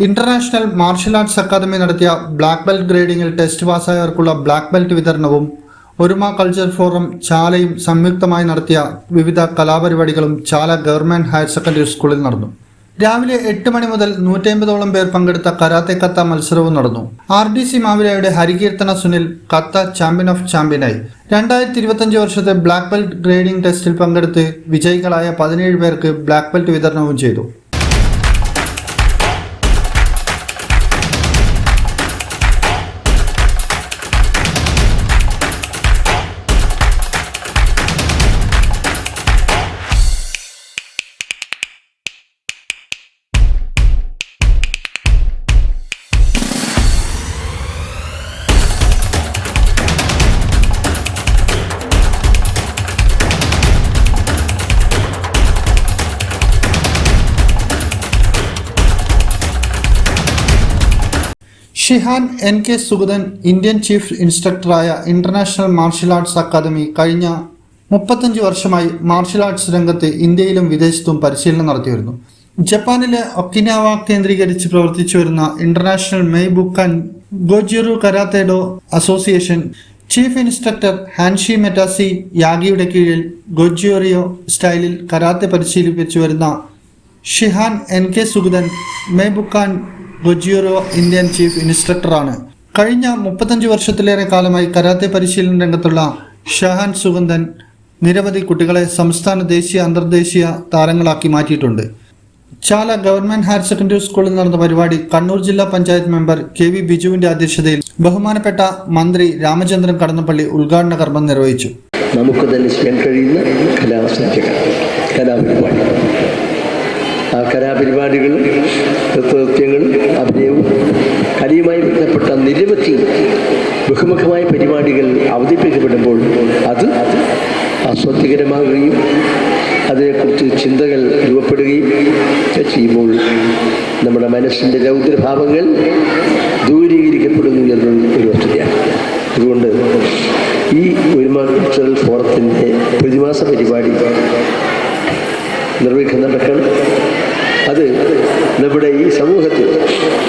International martial arts academy നടത്തിയ black belt ഗ്രേഡിംഗിൽ test പാസ്സായവർക്കുള്ള ബ്ലാക്ക് ബെൽറ്റ് വിതരണവും ഒരുമ കൾച്ചർ ഫോറം ചാലയും സംയുക്തമായി നടത്തിയ വിവിധ കലാപരിപാടികളും ചാല ഗവൺമെന്റ് ഹയർ സെക്കൻഡറി സ്കൂളിൽ നടന്നു. രാവിലെ എട്ട് മണി മുതൽ നൂറ്റമ്പതോളം പേർ പങ്കെടുത്ത കരാത്തെ കത്ത മത്സരവും നടന്നു. R D C മാവിലയുടെ Harikeerthana Sunil kata champion of ചാമ്പ്യനായി. രണ്ടായിരത്തി ഇരുപത്തഞ്ച് വർഷത്തെ ബ്ലാക്ക് ബെൽറ്റ് ഗ്രേഡിംഗ് ടെസ്റ്റിൽ പങ്കെടുത്ത് വിജയികളായ പതിനേഴ് പേർക്ക് ബ്ലാക്ക് ബെൽറ്റ് വിതരണവും ചെയ്തു. Shihan N K Sugathan Indian chief ഇൻസ്ട്രക്ടറായ international martial arts academy കഴിഞ്ഞ മുപ്പത്തഞ്ച് വർഷമായി മാർഷൽ ആർട്സ് രംഗത്ത് ഇന്ത്യയിലും വിദേശത്തും പരിശീലനം നടത്തിവരുന്നു. ജപ്പാനിലെ ഒക്കിനാവ കേന്ദ്രീകരിച്ച് പ്രവർത്തിച്ചു വരുന്ന ഇന്റർനാഷണൽ മെയ് and ഗോജിറു കരാത്തേഡോ association chief instructor Hanshi മെറ്റാസി യാഗിയുടെ കീഴിൽ ഗോജിയോറിയോ സ്റ്റൈലിൽ കരാത്തെ പരിശീലിപ്പിച്ചു വരുന്ന Shihan N K Sugathan Meibukan ഗൊജിയോറോ Indian chief ഇൻസ്ട്രക്ടറാണ്. കഴിഞ്ഞ മുപ്പത്തഞ്ച് വർഷത്തിലേറെ കാലമായി കരാത്തെ പരിശീലന രംഗത്തുള്ള ഷഹാൻ സുഗന്ധൻ നിരവധി കുട്ടികളെ സംസ്ഥാന ദേശീയ അന്തർദേശീയ താരങ്ങളാക്കി മാറ്റിയിട്ടുണ്ട്. ചാല ഗവൺമെന്റ് ഹയർ സെക്കൻഡറി സ്കൂളിൽ നടന്ന പരിപാടി കണ്ണൂർ ജില്ലാ പഞ്ചായത്ത് മെമ്പർ കെ വി ബിജുവിന്റെ അധ്യക്ഷതയിൽ ബഹുമാനപ്പെട്ട മന്ത്രി രാമചന്ദ്രൻ കടന്നപ്പള്ളി ഉദ്ഘാടന കർമ്മം നിർവഹിച്ചു. നമുക്ക് തന്നെ ചെയ്യാൻ കഴിയുന്ന കലാസന്ധ്യകൾ കലാപരിപാടി ആ കലാപരിപാടികളും നൃത്തനൃത്യങ്ങളും അഭിനയവും കലയുമായി ബന്ധപ്പെട്ട നിരവധി ബഹുമുഖമായ പരിപാടികൾ അവതരിപ്പിക്കപ്പെടുമ്പോൾ അത് അസ്വസ്ഥകരമാകുകയും അതിനെക്കുറിച്ച് ചിന്തകൾ രൂപപ്പെടുകയും ചെയ്യുമ്പോൾ നമ്മുടെ മനസ്സിന്റെ രൗദ്രഭാവങ്ങൾ ദൂരീകരിക്കപ്പെടുന്നു എന്നത് ഒരു വസ്തുതയാണ്. അതുകൊണ്ട് ഈ ഒരുമ കൾച്ചറൽ ഫോറത്തിന്റെ പ്രതിമാസ പരിപാടി നിർവഹിക്കുന്ന നടക്കണം. അത് നമ്മുടെ ഈ സമൂഹത്തിൽ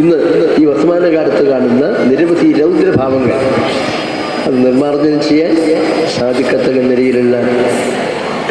ഇന്ന് ഈ വർത്തമാനകാലത്ത് കാണുന്ന നിരവധി രൗദ്രഭാവങ്ങൾ. അത് നിർമ്മാർജനം ചെയ്യാൻ സാധിക്കത്തക്ക നിലയിലുള്ള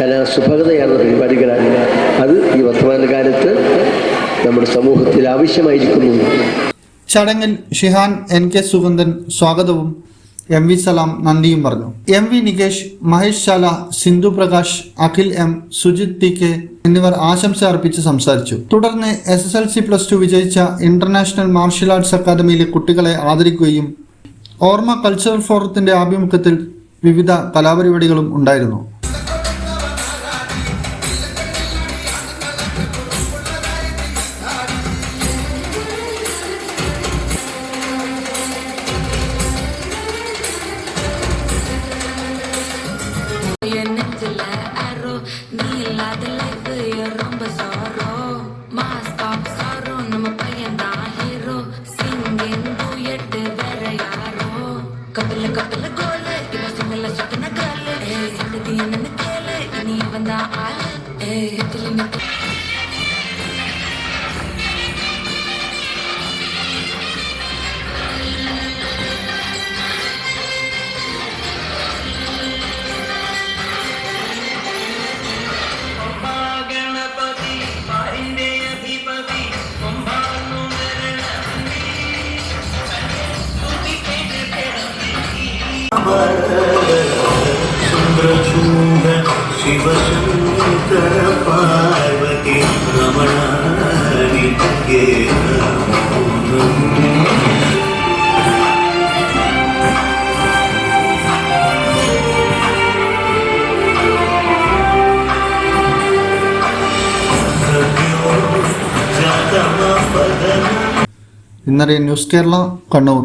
കലാസുഭകതയാണ് പരിപാടികളാണ്. അത് ഈ വർത്തമാനകാലത്ത് നമ്മുടെ സമൂഹത്തിൽ ആവശ്യമായിരിക്കുന്നു. ചടങ്ങിൽ ഷിഹാൻ എൻ കെ സുഗന്ധൻ സ്വാഗതവും എം വി സലാം നന്ദിയും പറഞ്ഞു. M V Nikesh Mahesh Shala Sindhu Prakash Akhil M Sujith T K എന്നിവർ ആശംസ അർപ്പിച്ച് സംസാരിച്ചു. തുടർന്ന് S S L C plus two വിജയിച്ച ഇന്റർനാഷണൽ മാർഷ്യൽ ആർട്സ് അക്കാദമിയിലെ കുട്ടികളെ ആദരിക്കുകയും ഓർമ്മ കൾച്ചറൽ ഫോറത്തിന്റെ ആഭിമുഖ്യത്തിൽ വിവിധ കലാപരിപാടികളും ഉണ്ടായിരുന്നു. Hey, ഗോവിന്ദ ശിവശങ്കര പാർവതി രമണി ഇന്നറിയ ന്യൂസ് കേരള കണ്ണൂർ.